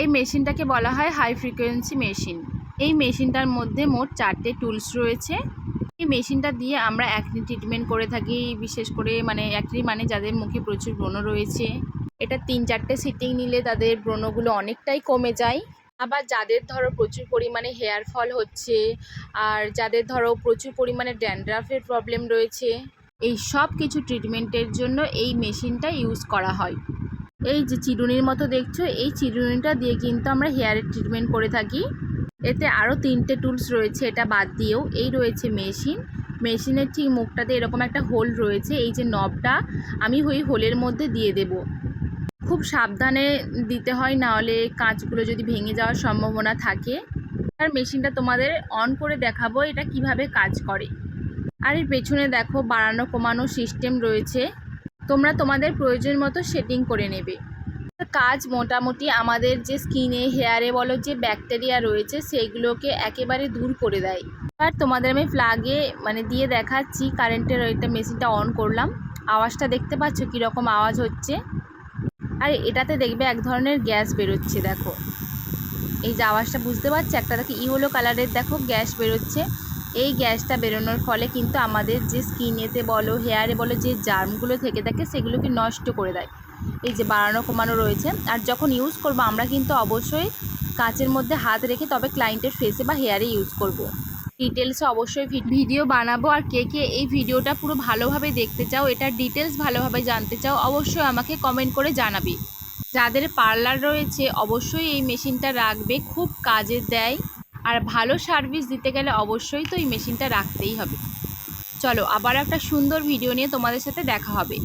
এই মেশিনটাকে বলা হয় হাই ফ্রিকোয়েন্সি মেশিন। এই মেশিনটার মধ্যে মোট চারটে টুলস রয়েছে। এই মেশিনটা দিয়ে আমরা অ্যাকনি ট্রিটমেন্ট করে থাকি, বিশেষ করে মানে অ্যাকনি মানে যাদের মুখে প্রচুর ব্রণ রয়েছে। এটা তিন চারটে সিটিং নিলে তাদের ব্রণগুলো অনেকটাই কমে যায়। আবার যাদের ধরো প্রচুর পরিমাণে হেয়ার ফল হচ্ছে, আর যাদের ধরো প্রচুর পরিমাণে ড্যান্ড্রাফের প্রবলেম রয়েছে, এই সব কিছু ট্রিটমেন্টের জন্য এই মেশিনটা ইউজ করা হয়। এই যে চিরুনির মতো দেখছ, এই চিরুনিটা দিয়ে কিন্তু আমরা হেয়ারের ট্রিটমেন্ট করে থাকি। এতে আরও তিনটে টুলস রয়েছে, এটা বাদ দিয়েও। এই রয়েছে মেশিন মেশিনের ঠিক মুখটাতে এরকম একটা হোল রয়েছে, এই যে নবটা আমি ওই হোলের মধ্যে দিয়ে দেব। খুব সাবধানে দিতে হয়, না হলে কাঁচগুলো যদি ভেঙে যাওয়ার সম্ভাবনা থাকে। আর মেশিনটা তোমাদের অন করে দেখাবো, এটা কীভাবে কাজ করে। আর এর পেছনে দেখো বাড়ানো কমানো সিস্টেম রয়েছে। তোমরা তোমাদের প্রয়োজন মতো সেটিং করে নেবে। কাজ মোটামুটি আমাদের যে স্কিনে হেয়ারে বলো যে ব্যাকটেরিয়া রয়েছে সেইগুলোকে একেবারে দূর করে দেয়। আর তোমাদের আমি প্লাগে মানে দিয়ে দেখাচ্ছি কারেন্টের ওইটা মেশিনটা অন করলাম। আওয়াজটা দেখতে পাচ্ছ কীরকম আওয়াজ হচ্ছে? আর এটাতে দেখবে এক ধরনের গ্যাস বেরোচ্ছে, দেখো। এই যে আওয়াজটা বুঝতে পারছ? একটা দেখো ইয়েলো কালারের দেখো গ্যাস বেরোচ্ছে। এই গ্যাসটা বেরোনোর ফলে কিন্তু আমাদের যে স্কিনেতে বলো, হেয়ারে বলো, যে জার্মগুলো থেকে থাকে সেগুলোকে নষ্ট করে দেয়। এই যে বাড়ানো কমানো রয়েছে। আর যখন ইউজ করব, আমরা কিন্তু অবশ্যই কাঁচের মধ্যে হাত রেখে তবে ক্লায়েন্টের ফেসে বা হেয়ারে ইউজ করব। ডিটেলসে অবশ্যই ভিডিও বানাবো। আর কে কে এই ভিডিওটা পুরো ভালোভাবে দেখতে চাও, এটার ডিটেলস ভালোভাবে জানতে চাও, অবশ্যই আমাকে কমেন্ট করে জানাবে। যাদের পার্লার রয়েছে, অবশ্যই এই মেশিনটা রাখবে। খুব কাজে দেয়। আর ভালো সার্ভিস দিতে গেলে অবশ্যই তো এই মেশিনটা রাখতেই হবে। চলো আবার একটা সুন্দর ভিডিও নিয়ে তোমাদের সাথে দেখা হবে।